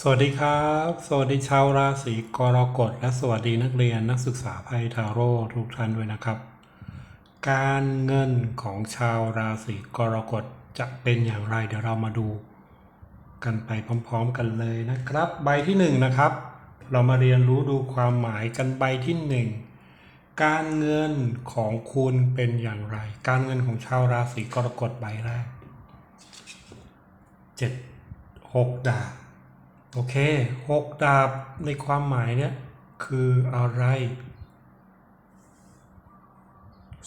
สวัสดีครับ สวัสดีชาวราศีกรกฎและสวัสดีนักเรียนนักศึกษาไพ่ทาโร่ทุกท่านด้วยนะครับ การเงินของชาวราศีกรกฎจะเป็นอย่างไร เดี๋ยวเรามาดู กันไปพร้อมๆกันเลยนะครับ ใบที่หนึ่งนะครับ เรามาเรียนรู้ดูความหมายกันใบที่หนึ่งการเงินของคุณเป็นอย่างไร การเงินของชาวราศีกรกฎใบแรกเจ็ดหกดาบ โอเคหกดาบในความหมายเนี่ยคืออะไร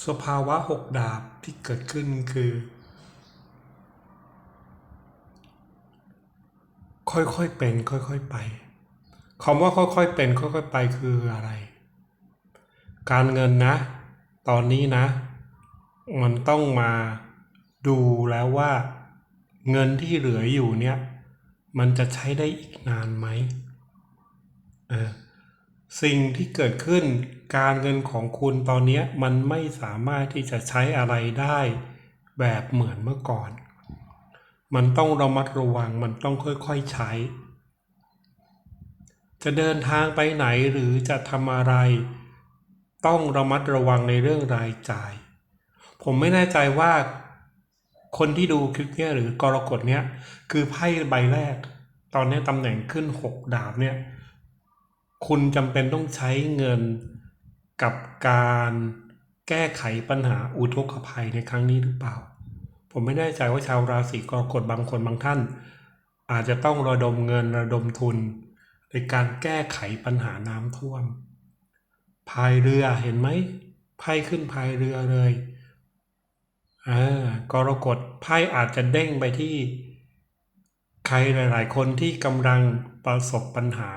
สภาวะหกดาบที่เกิดขึ้นคือ ค่อยๆเป็นค่อยๆไปคำว่าค่อยๆเป็นค่อยๆไปคืออะไร การเงินนะ ตอนนี้นะ มันต้องมาดูแล้วว่า เงินที่เหลืออยู่เนี่ย มันจะใช้ได้อีกนานไหมสิ่งที่เกิดขึ้นการเงินของคุณตอนนี้มันไม่สามารถที่จะใช้อะไรได้แบบเหมือนเมื่อก่อน มันต้องระมัดระวังมันต้องค่อยๆใช้ จะเดินทางไปไหนหรือจะทำอะไร ต้องระมัดระวังในเรื่องรายจ่าย ผมไม่แน่ใจว่า คนที่ดูคลิปเนี้ยหรือกรกฎเนี้ยคือไพ่ใบแรก ตอนนี้ตำแหน่งขึ้นหกดาบเนี่ย คุณจำเป็นต้องใช้เงินกับการแก้ไขปัญหาอุทกภัยในครั้งนี้หรือเปล่า ผมไม่แน่ใจว่าชาวราศีกรกฎบางคนบางท่าน อาจจะต้องระดมเงินระดมทุน ในการแก้ไขปัญหาน้ำท่วมพายเรือเห็นไหมไพ่ขึ้นพายเรือเลย อา กรกฎ ไพ่อาจจะเด้งไปที่ ใครหลาย ๆ คนที่กำลังประสบปัญหา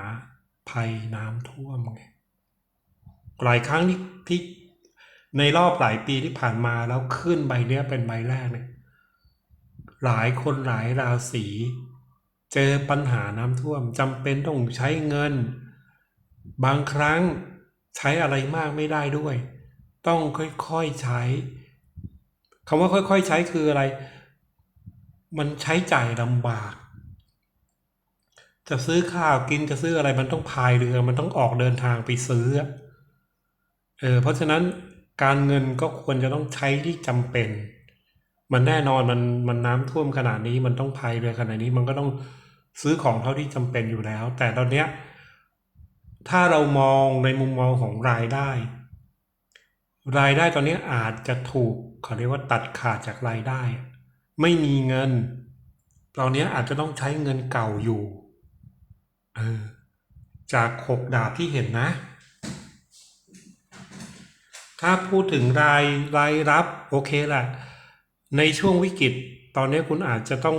ภัยน้ำท่วมไง หลายครั้งที่ที่ในรอบหลายปีที่ผ่านมาแล้วขึ้นใบเนี้ยเป็นใบแรกเนี่ย หลายคนหลายราศีเจอปัญหาน้ำท่วมจำเป็นต้องใช้เงิน บางครั้งใช้อะไรมากไม่ได้ด้วย ต้องค่อย ๆ ใช้ คำว่าค่อยๆใช้คืออะไร มันใช้จ่ายลำบาก จะซื้อข้าวกินจะซื้ออะไรมันต้องพายเรือ มันต้องออกเดินทางไปซื้อเออเพราะฉะนั้นการเงินก็ควรจะต้องใช้ที่จำเป็น มันแน่นอนมันมันน้ำท่วมขนาดนี้มันต้องพายเรือขนาดนี้มันก็ต้องซื้อของเท่าที่จำเป็นอยู่แล้ว แต่ตอนเนี้ยถ้าเรามองในมุมมองของรายได้ รายได้ตอนนี้อาจจะถูก เขาเรียกว่าตัดขาดจากรายได้ ไม่มีเงิน ตอนนี้อาจจะต้องใช้เงินเก่าอยู่เออจากหกดาบที่เห็นนะ ถ้าพูดถึงรายรายรับโอเคแหละในช่วงวิกฤต ตอนนี้คุณอาจจะต้อง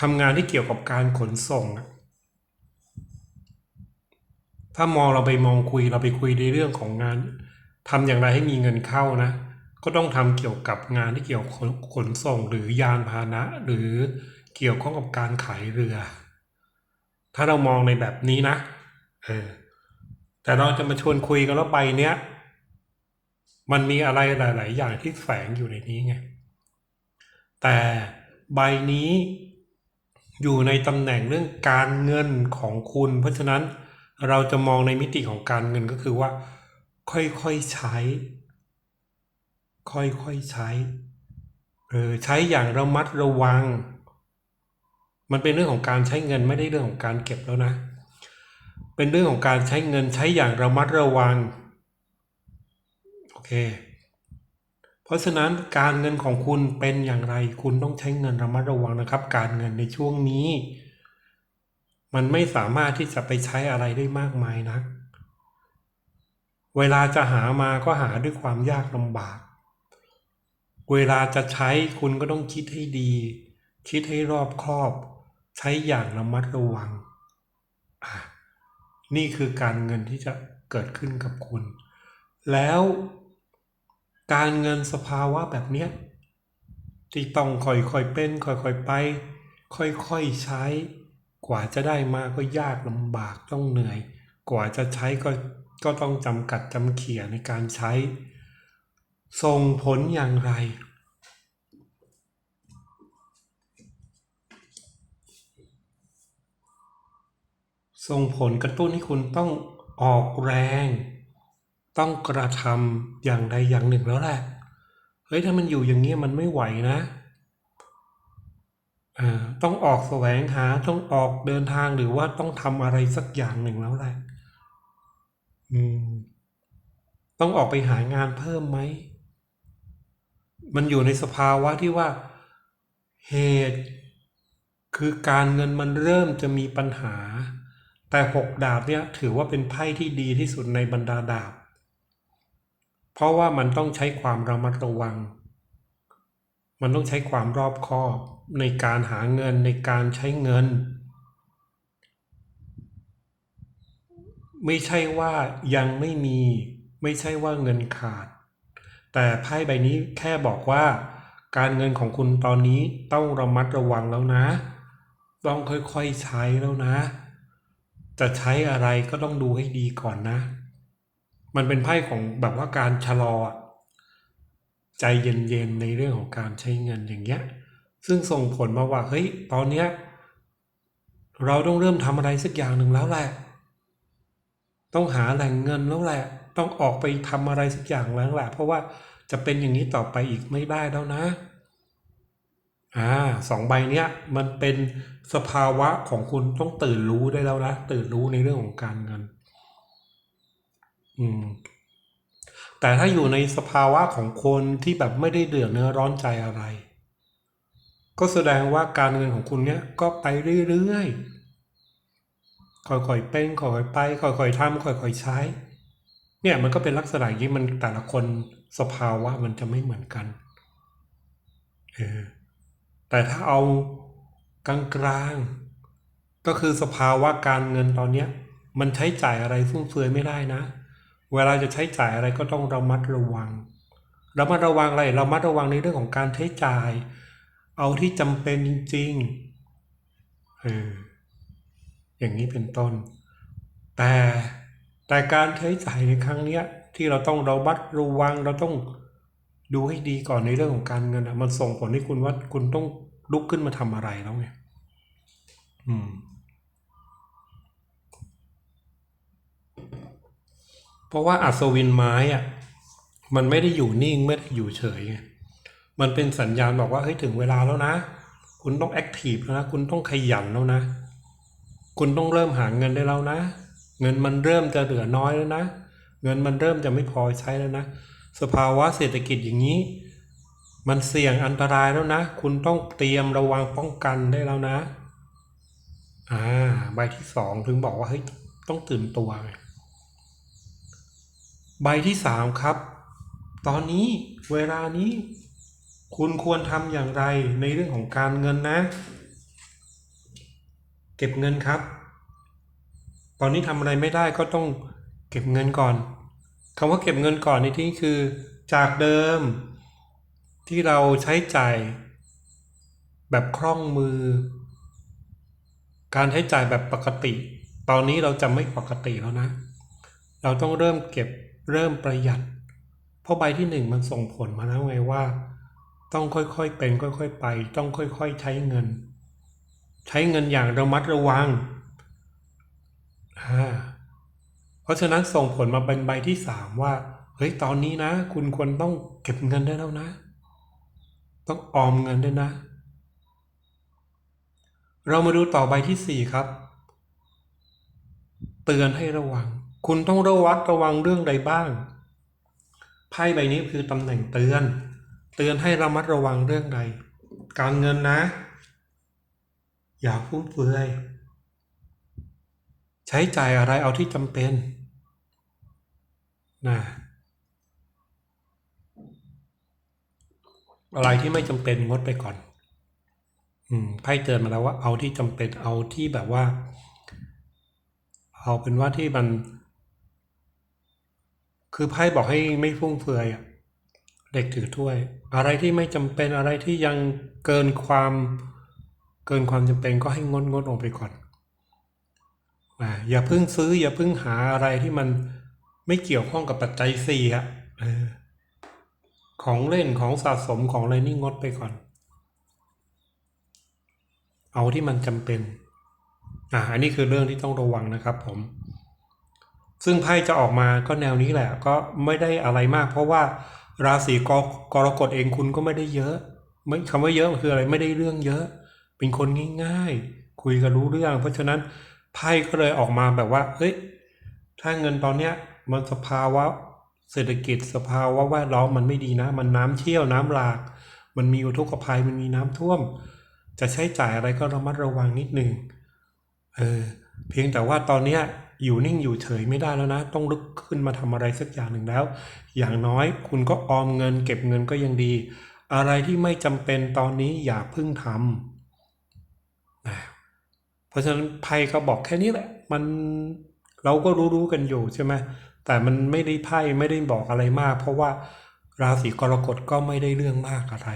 ทำงานที่เกี่ยวกับการขนส่ง ถ้ามองเราไปมองคุยเราไปคุยในเรื่องของงาน ทำอย่างไรให้มีเงินเข้านะ ก็ต้องทำเกี่ยวกับงานที่เกี่ยวกับขนขนส่งหรือยานพาหนะ หรือเกี่ยวข้องกับการขายเรือ ถ้าเรามองในแบบนี้นะเออแต่เราจะมาชวนคุยกันแล้วใบเนี้ยมันมีอะไรหลาย ๆ อย่างที่แฝงอยู่ในนี้ไง แต่ใบนี้อยู่ในตำแหน่งเรื่องการเงินของคุณ เพราะฉะนั้นเราจะมองในมิติของการเงินก็คือว่า ค่อยๆใช้ ค่อยๆใช้เออใช้อย่างระมัดระวัง มันเป็นเรื่องของการใช้เงินไม่ได้เรื่องของการเก็บแล้วนะ เป็นเรื่องของการใช้เงินใช้อย่างระมัดระวังโอเค เพราะฉะนั้นการเงินของคุณเป็นอย่างไรคุณต้องใช้เงินระมัดระวังนะครับ การเงินในช่วงนี้ มันไม่สามารถที่จะไปใช้อะไรได้มากมายนัก เวลาจะหามาก็หาด้วยความยากลำบาก เวลาจะใช้คุณก็ต้องคิดให้ดี คิดให้รอบคอบ ใช้อย่างระมัดระวัง นี่คือการเงินที่จะเกิดขึ้นกับคุณ แล้วการเงินสภาวะแบบเนี้ยที่ต้องค่อยๆเป็น ค่อยๆไป ค่อยๆใช้ กว่าจะได้มาก็ยากลำบากต้องเหนื่อย กว่าจะใช้ก็ ก็ต้องจำกัดจำเขี่ยในการใช้ ส่งผลอย่างไร ส่งผลกระตุ้นให้คุณต้องออกแรง ต้องกระทำอย่างใดอย่างหนึ่งแล้วแหละเฮ้ยถ้ามันอยู่อย่างเงี้ยมันไม่ไหวนะอ่าต้องออกแสวงหาต้องออกเดินทางหรือว่าต้องทำอะไรสักอย่างหนึ่งแล้วแหละ อืม ต้องออกไปหางานเพิ่มไหม มันอยู่ในสภาวะที่ว่าเหตุคือการเงินมันเริ่มจะมีปัญหา แต่หกดาบเนี่ยถือว่าเป็นไพ่ที่ดีที่สุดในบรรดาดาบ เพราะว่ามันต้องใช้ความระมัดระวัง มันต้องใช้ความรอบคอบในการหาเงินในการใช้เงิน ไม่ใช่ว่ายังไม่มี ไม่ใช่ว่าเงินขาด แต่ไพ่ใบนี้แค่บอกว่า การเงินของคุณตอนนี้ต้องระมัดระวังแล้วนะ ต้องค่อยๆใช้แล้วนะ จะใช้อะไรก็ต้องดูให้ดีก่อนนะ มันเป็นไพ่ของแบบว่าการชะลอ ใจเย็นๆในเรื่องของการใช้เงินอย่างเงี้ย ซึ่งส่งผลมาว่าเฮ้ยตอนเนี้ยเราต้องเริ่มทำอะไรสักอย่างหนึ่งแล้วแหละ ต้องหาแหล่งเงินแล้วแหละ ต้องออกไปทำอะไรสักอย่างแล้วแหละ เพราะว่าจะเป็นอย่างนี้ต่อไปอีกไม่ได้แล้วนะ อ่าสองใบเนี้ยมันเป็นสภาวะของคุณต้องตื่นรู้ได้แล้วนะตื่นรู้ในเรื่องของการเงิน อืม แต่ถ้าอยู่ในสภาวะของคนที่แบบไม่ได้เดือดเนื้อร้อนใจอะไร ก็แสดงว่าการเงินของคุณเนี้ยก็ไปเรื่อยๆ ค่อยๆเป็นค่อยๆไป ค่อยๆทำค่อยๆใช้ เนี่ยมันก็เป็นลักษณะอย่างนี้มันแต่ละคนสภาวะมันจะไม่เหมือนกันเออแต่ถ้าเอากลางๆ ก็คือสภาวะการเงินตอนเนี้ยมันใช้จ่ายอะไรฟุ่มเฟือยไม่ได้นะ เวลาจะใช้จ่ายอะไรก็ต้องระมัดระวังระมัดระวังอะไรระมัดระวังในเรื่องของการใช้จ่าย เอาที่จำเป็นจริงๆเออ อย่างนี้เป็นต้น แต่แต่การใช้จ่ายในครั้งเนี้ยที่เราต้องระมัดระวังเราต้องดูให้ดีก่อนในเรื่องของการเงินอะมันส่งผลให้คุณว่าคุณต้องลุกขึ้นมาทำอะไรแล้วไงอืมเพราะว่าอัศวินไม้อะมันไม่ได้อยู่นิ่งไม่ได้อยู่เฉยไงมันเป็นสัญญาณบอกว่าเฮ้ยถึงเวลาแล้วนะ คุณต้องแอคทีฟแล้วนะ คุณต้องขยันแล้วนะ คุณต้องเริ่มหาเงินได้แล้วนะ เงินมันเริ่มจะเหลือน้อยแล้วนะ เงินมันเริ่มจะไม่พอใช้แล้วนะ สภาวะเศรษฐกิจอย่างนี้ มันเสี่ยงอันตรายแล้วนะ คุณต้องเตรียมระวังป้องกันได้แล้วนะ อ่า ใบที่สองถึงบอกว่าเฮ้ยต้องตื่นตัวไงใบที่สามครับ ตอนนี้เวลานี้ คุณควรทำอย่างไรในเรื่องของการเงินนะ เก็บเงินครับ ตอนนี้ทำอะไรไม่ได้ก็ต้องเก็บเงินก่อนคำว่าเก็บเงินก่อนในที่คือ จากเดิม ที่เราใช้จ่าย แบบคล่องมือ การใช้จ่ายแบบปกติ ตอนนี้เราจะไม่ปกติแล้วนะ เราต้องเริ่มเก็บเริ่มประหยัด เพราะใบที่หนึ่งมันส่งผลมาแล้วไงว่า ต้องค่อยๆเป็นค่อย ๆ ไป ต้องค่อย ๆ ใช้เงิน ใช้เงินอย่างระมัดระวังอ่าเพราะฉะนั้นส่งผลมาเป็นใบที่สามว่า เฮ้ย ตอนนี้นะ คุณควรต้องเก็บเงินได้แล้วนะ ต้องออมเงินด้วยนะ เรามาดูต่อใบที่สี่ครับ เตือนให้ระวัง คุณต้องระวัดระวังเรื่องใดบ้าง ไพ่ใบนี้คือตำแหน่งเตือน เตือนให้ระมัดระวังเรื่องใด การเงินนะ อย่าฟุ่มเฟือย ใช้จ่ายอะไรเอาที่จำเป็นนะอะไรที่ไม่จำเป็นงดไปก่อน อืมไพ่เตือนมาแล้วว่าเอาที่จำเป็นเอาที่แบบว่า เอาเป็นว่าที่มัน คือไพ่บอกให้ไม่ฟุ่มเฟือยเด็กถือถ้วย อะไรที่ไม่จำเป็นอะไรที่ยังเกินความ เกินความจำเป็นก็ให้งดงดออกไปก่อนอ่าอย่าเพิ่งซื้อ อย่าเพิ่งหาอะไรที่มันไม่เกี่ยวข้องกับปัจจัยสี่อะของเล่นของสะสมของอะไรนี่งดไปก่อน เอาที่มันจำเป็นอ่าอันนี้คือเรื่องที่ต้องระวังนะครับผม ซึ่งไพ่จะออกมาก็แนวนี้แหละ ก็ไม่ได้อะไรมาก เพราะว่าราศีกกรกฎเองคุณก็ไม่ได้เยอะไม่คำว่าเยอะคืออะไรไม่ได้เรื่องเยอะ เป็นคนง่ายๆ คุยกันรู้เรื่อง เพราะฉะนั้นไพ่ก็เลยออกมาแบบว่าเฮ้ย ถ้าเงินตอนเนี้ยมันสภาวะเศรษฐกิจสภาวะแวดล้อมมันไม่ดีนะ มันน้ำเชี่ยวน้ำหลาก มันมีอุทกภัยมันมีน้ำท่วม จะใช้จ่ายอะไรก็ระมัดระวังนิดนึงเออเพียงแต่ว่าตอนเนี้ยอยู่นิ่งอยู่เฉยไม่ได้แล้วนะ ต้องลุกขึ้นมาทำอะไรสักอย่างหนึ่งแล้ว อย่างน้อยคุณก็ออมเงิน เก็บเงินก็ยังดี อะไรที่ไม่จำเป็นตอนนี้อย่าเพิ่งทำนะเพ ราะฉะนั้นไพ่ก็บอกแค่นี้แหละ มันเราก็รู้ๆกันอยู่ใช่ไหมแต่มันไม่ได้ไพ่ไม่ได้บอกอะไรมาก เพราะว่าราศีกรกฎก็ไม่ได้เรื่องมากอะไร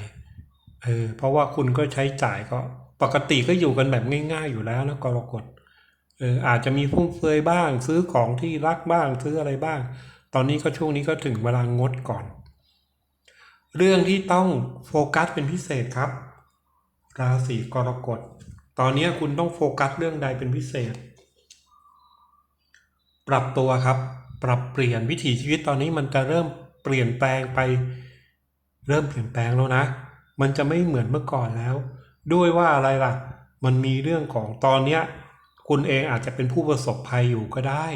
เออเพราะว่าคุณก็ใช้จ่ายก็ปกติก็อยู่กันแบบง่าย ๆ อยู่แล้วนะกรกฎเอออาจจะมีฟุ่มเฟือยบ้าง ซื้อของที่รักบ้างซื้ออะไรบ้าง ตอนนี้ก็ช่วงนี้ก็ถึงเวลางดก่อน เรื่องที่ต้องโฟกัสเป็นพิเศษครับ ราศีกรกฎ ตอนนี้คุณต้องโฟกัสเรื่องใดเป็นพิเศษ ปรับตัวครับ ปรับเปลี่ยนวิถีชีวิตตอนนี้มันจะเริ่มเปลี่ยนแปลงไป เริ่มเปลี่ยนแปลงแล้วนะ มันจะไม่เหมือนเมื่อก่อนแล้ว ด้วยว่าอะไรล่ะ มันมีเรื่องของตอนเนี้ยคุณเองอาจจะเป็นผู้ประสบภัยอยู่ก็ได้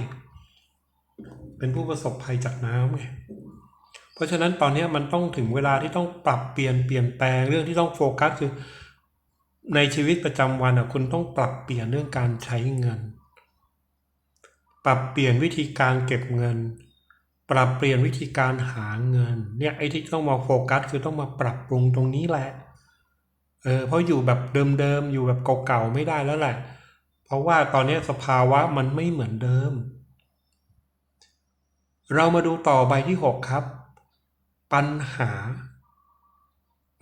เป็นผู้ประสบภัยจากน้ำไงเพราะฉะนั้นตอนนี้มันต้องถึงเวลาที่ต้องปรับเปลี่ยนเปลี่ยนแปลงเรื่องที่ต้องโฟกัสคือ ในชีวิตประจำวันอะคุณต้องปรับเปลี่ยนเรื่องการใช้เงิน ปรับเปลี่ยนวิธีการเก็บเงิน ปรับเปลี่ยนวิธีการหาเงิน เนี่ยไอ้ที่ต้องมาโฟกัสคือต้องมาปรับปรุงตรงนี้แหละเออเพราะอยู่แบบเดิมๆอยู่แบบเก่าๆไม่ได้แล้วแหละ เพราะว่าตอนนี้สภาวะมันไม่เหมือนเดิม เรามาดูต่อใบที่หกครับ ปัญหา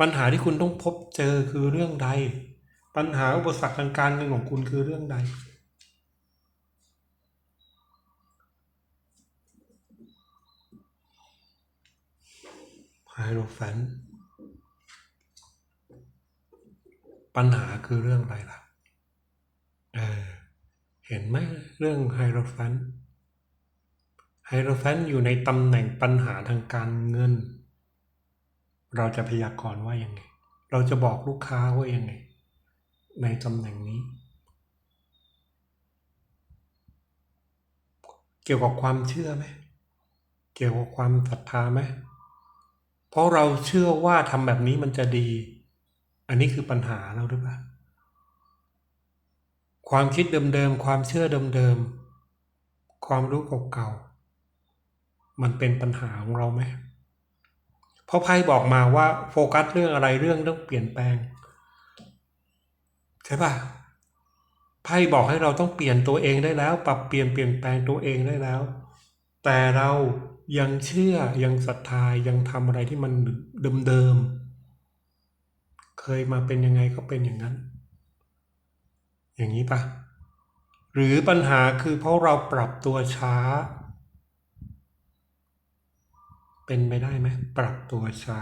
ปัญหาที่คุณต้องพบเจอคือเรื่องใด ปัญหาอุปสรรคทางการเงินของคุณคือเรื่องใด ไฮโรแฟนปัญหาคือเรื่องอะไรล่ะ เออ เห็นไหมเรื่องไฮโรแฟนไฮโรแฟนอยู่ในตำแหน่งปัญหาทางการเงิน เราจะพยากรณ์ว่ายังไง เราจะบอกลูกค้าว่ายังไง ในตำแหน่งนี้ เกี่ยวกับความเชื่อไหมเกี่ยวกับความศรัทธาไหมเพราะเราเชื่อว่าทำแบบนี้มันจะดี อันนี้คือปัญหาเราหรือเปล่าความคิดเดิมๆ ความเชื่อเดิมๆ ความรู้เก่าๆ มันเป็นปัญหาของเราไหม เพราะไพ่บอกมาว่าโฟกัสเรื่องอะไรเรื่องต้องเปลี่ยนแปลง ใช่ป่ะไพ่บอกให้เราต้องเปลี่ยนตัวเองได้แล้ว ปรับเปลี่ยนเปลี่ยนแปลงตัวเองได้แล้ว แต่เรายังเชื่อยังศรัทธายังทำอะไรที่มันเดิมๆเคยมาเป็นยังไงก็เป็นอย่างนั้น อย่างนี้ปะหรือปัญหาคือเพราะเราปรับตัวช้า เป็นไปได้ไหมปรับตัวช้า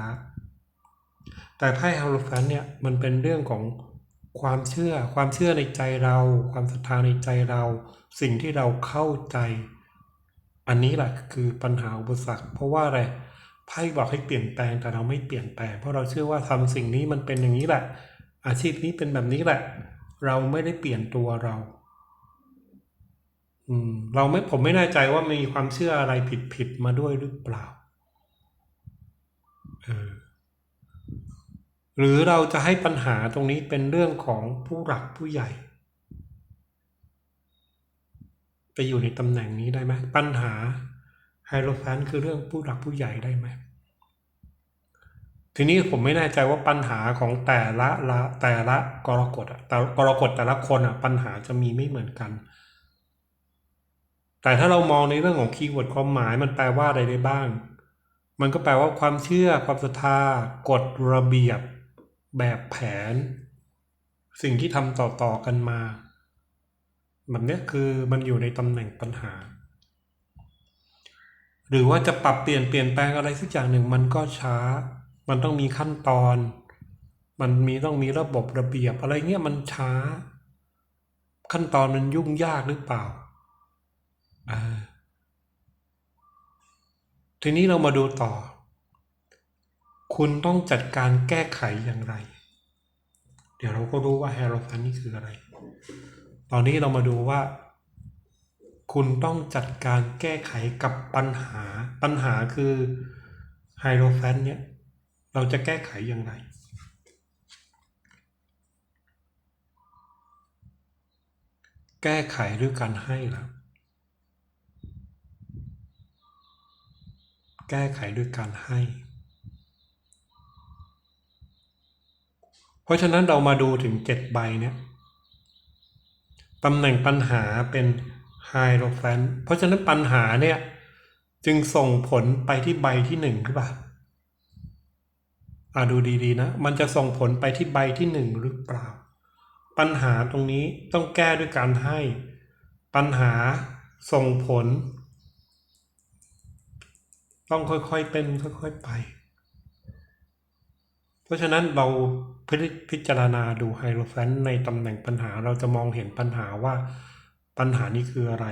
แต่ไพ่ฮาโลแฟนเนี่ยมันเป็นเรื่องของ ความเชื่อความเชื่อในใจเรา ความศรัทธาในใจเรา สิ่งที่เราเข้าใจ อันนี้แหละคือปัญหาอุปสรรคเพราะว่าอะไรไพ่บอกให้เปลี่ยนแปลงแต่เราไม่เปลี่ยนแปลง เพราะเราเชื่อว่าทำสิ่งนี้มันเป็นอย่างนี้แหละ อาชีพนี้เป็นแบบนี้แหละ เราไม่ได้เปลี่ยนตัวเรา อืม เราไม่ผมไม่แน่ใจว่ามีความเชื่ออะไรผิดผิดมาด้วยหรือเปล่า เออ หรือเราจะให้ปัญหาตรงนี้เป็นเรื่องของผู้หลักผู้ใหญ่ ไปอยู่ในตำแหน่งนี้ได้ไหมปัญหาไฮโรแฟนคือเรื่องผู้หลักผู้ใหญ่ได้ไหมทีนี้ผมไม่แน่ใจว่าปัญหาของแต่ละละแต่ละกรกฎอะแต่กรกฎแต่ละคนอะปัญหาจะมีไม่เหมือนกัน แต่ถ้าเรามองในเรื่องของคีย์เวิร์ดความหมายมันแปลว่าอะไรได้บ้าง มันก็แปลว่าความเชื่อความศรัทธากฎระเบียบ แบบแผน สิ่งที่ทำต่อๆกันมาแบบเนี้ยคือมันอยู่ในตำแหน่งปัญหา หรือว่าจะปรับเปลี่ยนเปลี่ยนแปลงอะไรสักอย่างหนึ่งมันก็ช้า มันต้องมีขั้นตอน มันมีต้องมีระบบระเบียบอะไรเงี้ยมันช้า ขั้นตอนมันยุ่งยากหรือเปล่าอ่าทีนี้เรามาดูต่อ คุณต้องจัดการแก้ไขอย่างไร เดี๋ยวเราก็รู้ว่าแฮร์โรฟันนี่คืออะไร ตอนนี้เรามาดูว่า คุณต้องจัดการแก้ไขกับปัญหา ปัญหาคือไฮโรแฟนเนี่ย เราจะแก้ไขอย่างไรแก้ไขด้วยการให้แล้วแก้ไขด้วยการให้ เพ ราะฉะนั้นเรามาดูถึงเจ็ดใบเนี่ยตำแหน่งปัญหาเป็นไฮโรแฟนเพราะฉะนั้นปัญหาเนี่ย จึงส่งผลไปที่ใบที่หนึ่งหรือเปล่าอ่าดูดีๆนะ มันจะส่งผลไปที่ใบที่หนึ่งหรือเปล่า ปัญหาตรงนี้ต้องแก้ด้วยการให้ ปัญหาส่งผล ต้องค่อยๆเป็นค่อยๆไป ราะฉะนั้นเราพิพจารณาดูไฮโรแฟนในตำแหน่งปัญหาเราจะมองเห็นปัญหาว่าปัญหานี้คืออะไร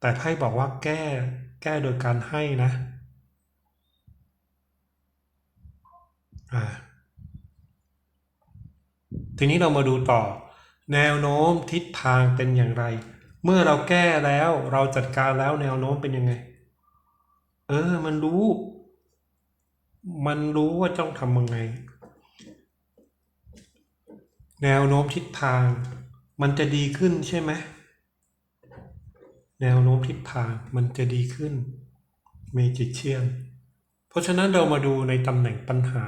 แต่ไพ่บอกว่าแก้แก้โดยการให้นะอ่าทีนี้เรามาดูต่อ แนวโน้มทิศทางเป็นอย่างไร เมื่อเราแก้แล้วเราจัดการแล้วแนวโน้มเป็นยังไง เออ มันรู้ มันรู้ว่าต้องทำยังไง แนวโน้มทิศทาง มันจะดีขึ้นใช่ไหมแนวโน้มทิศทางมันจะดีขึ้นเมจิเชียนเพราะฉะนั้นเรามาดูในตำแหน่งปัญหา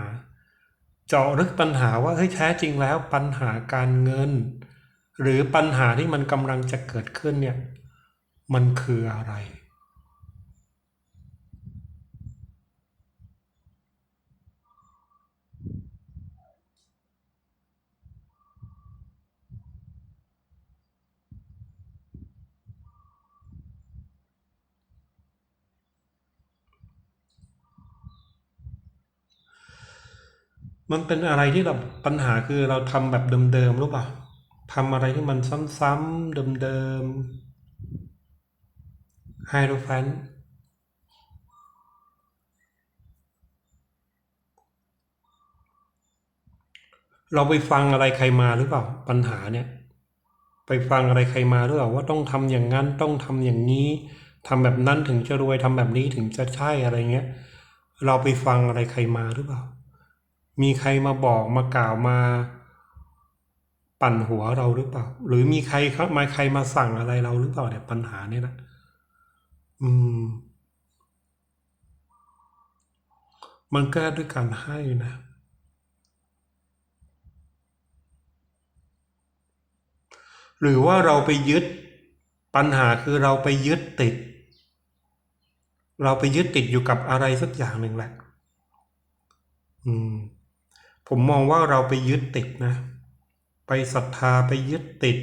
เจาะลึกปัญหาว่าเฮ้ยแท้จริงแล้วปัญหาการเงิน หรือปัญหาที่มันกำลังจะเกิดขึ้นเนี่ย มันคืออะไร มันเป็นอะไรที่เราปัญหาคือเราทำแบบเดิมๆรู้ป่ะทำอะไรที่มันซ้ำๆเดิมๆไฮโดรแฟนเราไปฟังอะไรใครมาหรือเปล่า ปัญหาเนี่ย ไปฟังอะไรใครมาหรือเปล่าว่าต้องทำอย่างนั้นต้องทำอย่างนี้ทำแบบนั้นถึงจะรวยทำแบบนี้ถึงจะใช่อะไรเงี้ย เราไปฟังอะไรใครมาหรือเปล่า มีใครมาบอกมากล่าวมาปั่นหัวเราหรือเปล่า หรือมีใครมาใครมาสั่งอะไรเราหรือเปล่าเนี่ยปัญหาเนี่ยนะอืม มันแก้ด้วยการให้นะหรือว่าเราไปยึดปัญหาคือเราไปยึดติด เราไปยึดติดอยู่กับอะไรสักอย่างหนึ่งแหละ อืม ผมมองว่าเราไปยึดติดนะ ไปศรัทธาไปยึดติด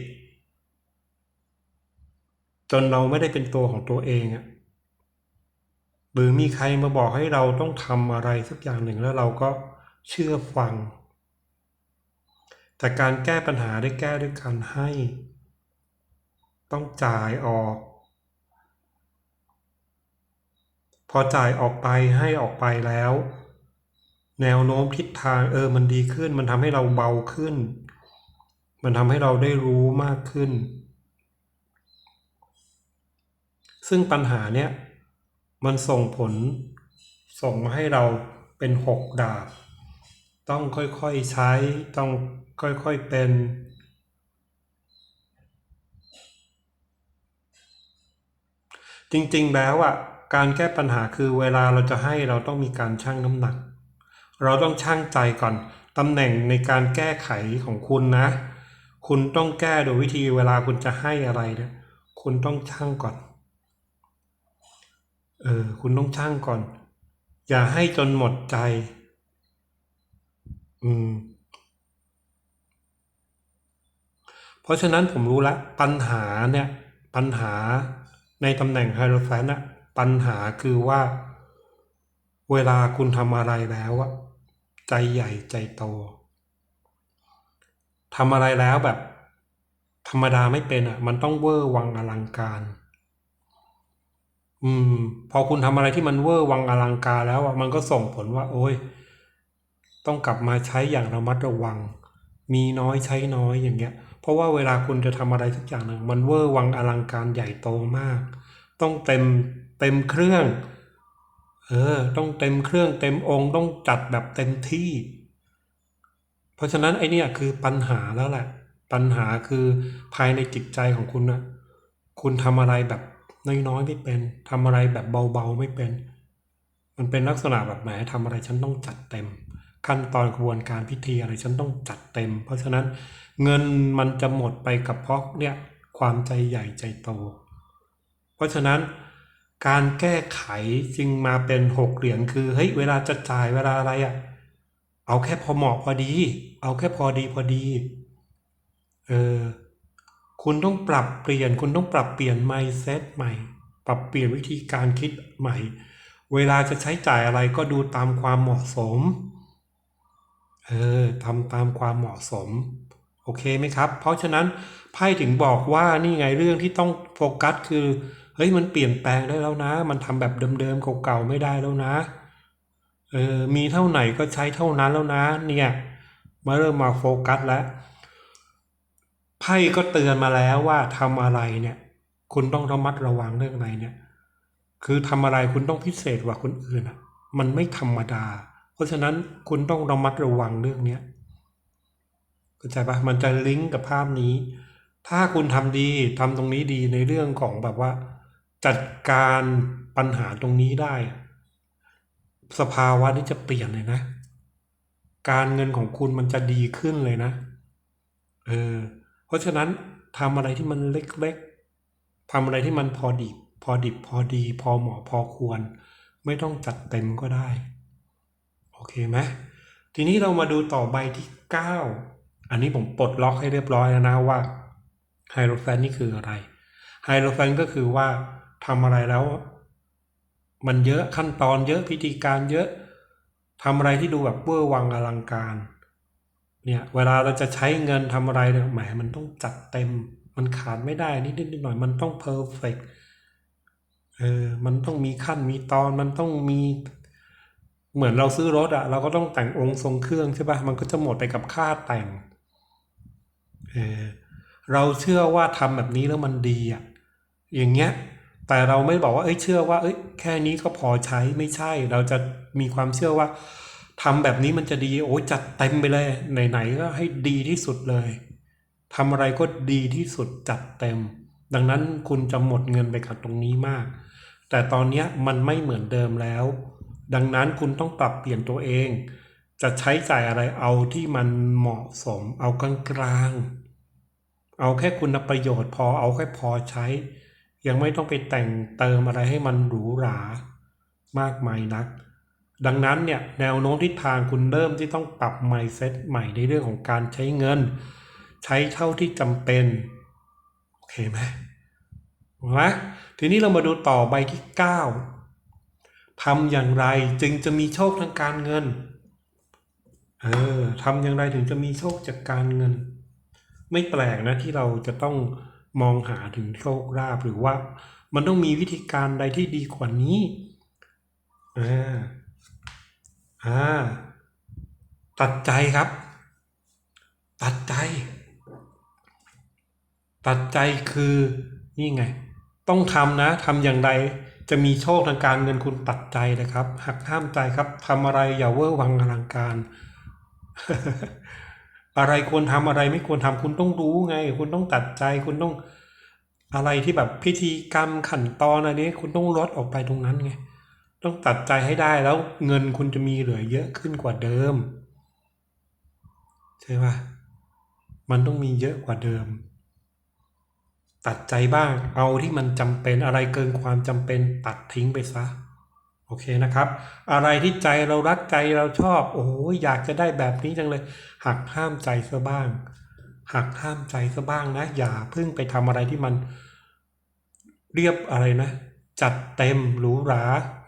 จนเราไม่ได้เป็นตัวของตัวเองอะหรือมีใครมาบอกให้เราต้องทำอะไรสักอย่างหนึ่งแล้วเราก็เชื่อฟัง แต่การแก้ปัญหาได้แก้ด้วยการให้ ต้องจ่ายออก พอจ่ายออกไปให้ออกไปแล้ว แนวโน้มทิศทางเออมันดีขึ้น มันทำให้เราเบาขึ้น มันทำให้เราได้รู้มากขึ้น ซึ่งปัญหาเนี้ยมันส่งผลส่งมาให้เราเป็นหกดาบ ต้องค่อยๆใช้ ต้องค่อยๆเป็น จริงๆแล้วอะ การแก้ปัญหาคือเวลาเราจะให้เราต้องมีการชั่งน้ำหนัก เราต้องชั่งใจก่อนตำแหน่งในการแก้ไขของคุณนะ คุณต้องแก้โดยวิธีเวลาคุณจะให้อะไรเนี่ยคุณต้องชั่งก่อน เออ คุณต้องชั่งก่อน อย่าให้จนหมดใจ อืม เพราะฉะนั้นผมรู้ละ ปัญหาเนี่ย ปัญหาในตำแหน่งไฮโดรแฟนอะปัญหาคือว่า เวลาคุณทำอะไรแล้วอะ ใจใหญ่ใจโตทำอะไรแล้วแบบ ธรรมดาไม่เป็นอะ มันต้องเวอร์วังอลังการ อืม พอคุณทำอะไรที่มันเวอร์วังอลังการแล้วอะมันก็ส่งผลว่า โอ้ยต้องกลับมาใช้อย่างระมัดระวัง มีน้อยใช้น้อยอย่างเงี้ย เพราะว่าเวลาคุณจะทำอะไรสักอย่างหนึ่งมันเวอร์วังอลังการใหญ่โตมาก ต้องเต็มเต็มเครื่อง เออ ต้องเต็มเครื่องเต็มองค์ต้องจัดแบบเต็มที่ เพราะฉะนั้นไอเนี่ยคือปัญหาแล้วแหละ ปัญหาคือภายในจิตใจของคุณนะคุณทำอะไรแบบน้อยๆไม่เป็นทำอะไรแบบเบาๆไม่เป็น มันเป็นลักษณะแบบไหนทำอะไรฉันต้องจัดเต็ม ขั้นตอนกระบวนการพิธีอะไรฉันต้องจัดเต็ม เพราะฉะนั้นเงินมันจะหมดไปกับเพราะเนี่ยความใจใหญ่ใจโต เพราะฉะนั้น การแก้ไขจึงมาเป็นหกเหรียญคือเฮ้ยเวลาจะจ่ายเวลาอะไรอะ่ะ เอาแค่พอเหมาะพอดี เอาแค่พอดีพอดีเออคุณต้องปรับเปลี่ยน คุณต้องปรับเปลี่ยน mindset ใหม่ ปรับเปลี่ยนวิธีการคิดใหม่ เวลาจะใช้จ่ายอะไรก็ดูตามความเหมาะสมเออทำตามความเหมาะสม โอเคไหมครับ เพราะฉะนั้นไพ่ถึงบอกว่านี่ไงเรื่องที่ต้องโฟกัสคือ เฮ้ยมันเปลี่ยนแปลงได้แล้วนะ มันทำแบบเดิมๆเก่าๆไม่ได้แล้วนะเออมีเท่าไหร่ก็ใช้เท่านั้นแล้วนะ เนี่ยมาเริ่มมาโฟกัสแล้วไพ่ก็เตือนมาแล้วว่าทำอะไรเนี่ย คุณต้องระมัดระวังเรื่องอะไรเนี่ย คือทำอะไรคุณต้องพิเศษกว่าคนอื่นอะ มันไม่ธรรมดา เพราะฉะนั้นคุณต้องระมัดระวังเรื่องเนี้ยเข้าใจปะมันจะลิงก์กับภาพนี้ ถ้าคุณทำดีทำตรงนี้ดีในเรื่องของแบบว่า จัดการปัญหาตรงนี้ได้ สภาวะนี้จะเปลี่ยนเลยนะ การเงินของคุณมันจะดีขึ้นเลยนะ เออ เพราะฉะนั้นทำอะไรที่มันเล็กๆทำอะไรที่มันพอดิบพอดิบพอดี พอเหมาะพอควร ไม่ต้องจัดเต็มก็ได้ โอเคไหมทีนี้เรามาดูต่อใบที่ 9 อันนี้ผมปลดล็อกให้เรียบร้อยแล้วนะว่าไฮโดรแฟนนี่คืออะไรไฮโดรแฟนก็คือว่า ทำอะไรแล้ว มันเยอะขั้นตอนเยอะพิธีการเยอะทำอะไรที่ดูแบบเวอร์วังอลังการ เนี่ยเวลาเราจะใช้เงินทำอะไรเนี่ยแหมมันต้องจัดเต็ม มันขาดไม่ได้นิดนิดหน่อยมันต้องเพอร์เฟกเออมันต้องมีขั้นมีตอนมันต้องมีเหมือนเราซื้อรถอะเราก็ต้องแต่งองค์ทรงเครื่องใช่ปะมันก็จะหมดไปกับค่าแต่งเออเราเชื่อว่าทำแบบนี้แล้วมันดีอะอย่างเงี้ย แต่เราไม่บอกว่าเอ้ยเชื่อว่าเอ้ยแค่นี้ก็พอใช้ไม่ใช่ เราจะมีความเชื่อว่าทำแบบนี้มันจะดีโอ้จัดเต็มไปเลยไหนๆก็ให้ดีที่สุดเลยทำอะไรก็ดีที่สุดจัดเต็ม ดังนั้นคุณจะหมดเงินไปกับตรงนี้มาก แต่ตอนเนี้ยมันไม่เหมือนเดิมแล้ว ดังนั้นคุณต้องปรับเปลี่ยนตัวเอง จะใช้จ่ายอะไรเอาที่มันเหมาะสม เอากลางๆเอาแค่คุณประโยชน์พอเอาแค่พอใช้ ยังไม่ต้องไปแต่งเติมอะไรให้มันหรูหรามากมายนัก ดังนั้นเนี่ยแนวโน้มทิศทางคุณเริ่มที่ต้องปรับ mindset ใหม่ในเรื่องของการใช้เงิน ใช้เท่าที่จำเป็นโอเคไหมนะทีนี้เรามาดูต่อใบที่ 9ทำอย่างไรจึงจะมีโชคทางการเงิน เออทำอย่างไรถึงจะมีโชคจากการเงิน ไม่แปลกนะที่เราจะต้อง มองหาถึงโชคลาภหรือว่า มันต้องมีวิธีการใดที่ดีกว่านี้อ่าอ่าตัดใจครับ ตัดใจ ตัดใจคือนี่ไง ต้องทำนะทำอย่างไรจะมีโชคทางการเงินคุณตัดใจนะครับ หักห้ามใจครับทำอะไรอย่าเวอร์วังอลังการ อะไรควรทำอะไรไม่ควรทำคุณต้องรู้ไง คุณต้องตัดใจ คุณต้องอะไรที่แบบพิธีกรรมขั้นตอนอะไรนี้คุณต้องลดออกไปตรงนั้นไงต้องตัดใจให้ได้แล้วเงินคุณจะมีเหลือเยอะขึ้นกว่าเดิมใช่ปะมันต้องมีเยอะกว่าเดิม ตัดใจบ้างเอาที่มันจำเป็นอะไรเกินความจำเป็นตัดทิ้งไปซะ โอเคนะครับ อะไรที่ใจเรารักใจเราชอบ โอ้โหอยากจะได้แบบนี้จังเลย หักห้ามใจซะบ้าง หักห้ามใจซะบ้างนะ อย่าเพิ่งไปทำอะไรที่มัน เรียบอะไรนะ จัดเต็มหรูหรา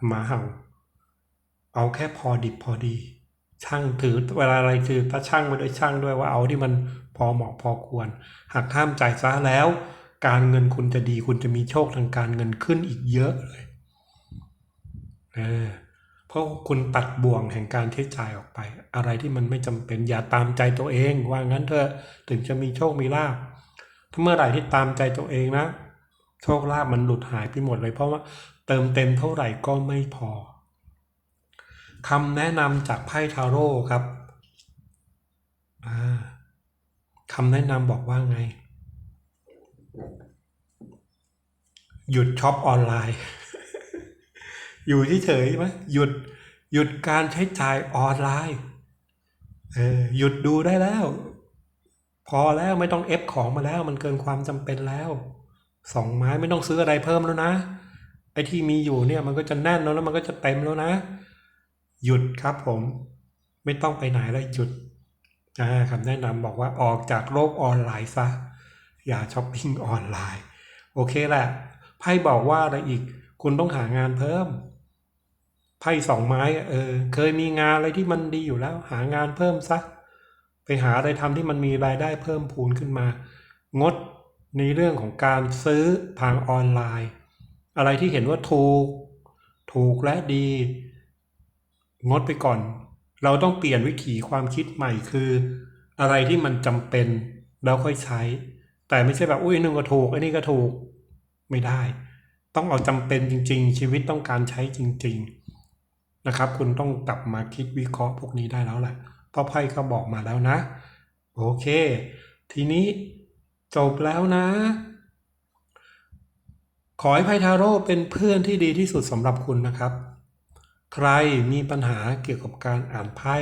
หมาเห่า เอาแค่พอดิบพอดี ช่างถือเวลาอะไรคือถ้าช่างไปด้วยช่างด้วยว่าเอาที่มันพอเหมาะพอควรหากห้ามใจซะแล้ว การเงินคุณจะดีคุณจะมีโชคทางการเงินขึ้นอีกเยอะเลย เออเพราะคุณตัดบ่วงแห่งการใช้จ่ายออกไป อะไรที่มันไม่จำเป็นอย่าตามใจตัวเอง ว่างั้นเถอะถึงจะมีโชคมีลาภถ้าเมื่อไหร่ที่ตามใจตัวเองนะโชคลาภมันหลุดหายไปหมดเลย เพราะว่าเติมเต็มเท่าไหร่ก็ไม่พอคำแนะนำจากไพ่ทาโร่ครับคำแนะนำบอกว่าไง หยุดช็อปออนไลน์ อยู่เฉยๆไหมหยุดหยุดการใช้จ่ายออนไลน์เออหยุดดูได้แล้ว พอแล้วไม่ต้องเอฟของมาแล้ว มันเกินความจำเป็นแล้วสองไม้ไม่ต้องซื้ออะไรเพิ่มแล้วนะไอ้ที่มีอยู่เนี่ยมันก็จะแน่นแล้วแล้วมันก็จะเต็มแล้วนะ หยุดครับผมไม่ต้องไปไหนแล้วหยุดอ่าคำแนะนำบอกว่าออกจากโลกออนไลน์ซะ อย่าช้อปปิ้งออนไลน์ โอเคแหละไพ่บอกว่าอะไรอีก คุณต้องหางานเพิ่ม ไพ่สองไม้เออเคยมีงานอะไรที่มันดีอยู่แล้ว หางานเพิ่มซะไปหาอะไรทำที่มันมีรายได้เพิ่มพูนขึ้นมา งดในเรื่องของการซื้อทางออนไลน์ อะไรที่เห็นว่าถูก ถูกและดี งดไปก่อน เราต้องเปลี่ยนวิถีความคิดใหม่คือ อะไรที่มันจำเป็นแล้วค่อยใช้ แต่ไม่ใช่แบบอุ้ยนึงก็ถูกอ้นี่ก็ถูกไม่ได้ ต้องเอาจำเป็นจริง ๆ ชีวิตต้องการใช้จริง ๆ นะครับ คุณต้องกลับมาคิดวิเคราะห์พวกนี้ได้แล้วแหละเพราะไพ่ก็บอกมาแล้วนะ โอเค ทีนี้จบแล้วนะ ขอให้ไพ่ทาโร่เป็นเพื่อนที่ดีที่สุดสำหรับคุณนะครับ ใครมีปัญหาเกี่ยวกับการอ่านไพ่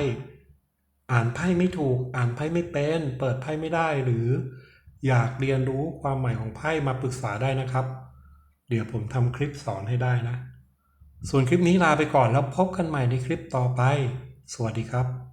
อ่านไพ่ไม่ถูกอ่านไพ่ไม่เป็น เปิดไพ่ไม่ได้หรือ อยากเรียนรู้ความหมายของไพ่มาปรึกษาได้นะครับ เดี๋ยวผมทำคลิปสอนให้ได้นะ ส่วนคลิปนี้ลาไปก่อนแล้วพบกันใหม่ในคลิปต่อไป สวัสดีครับ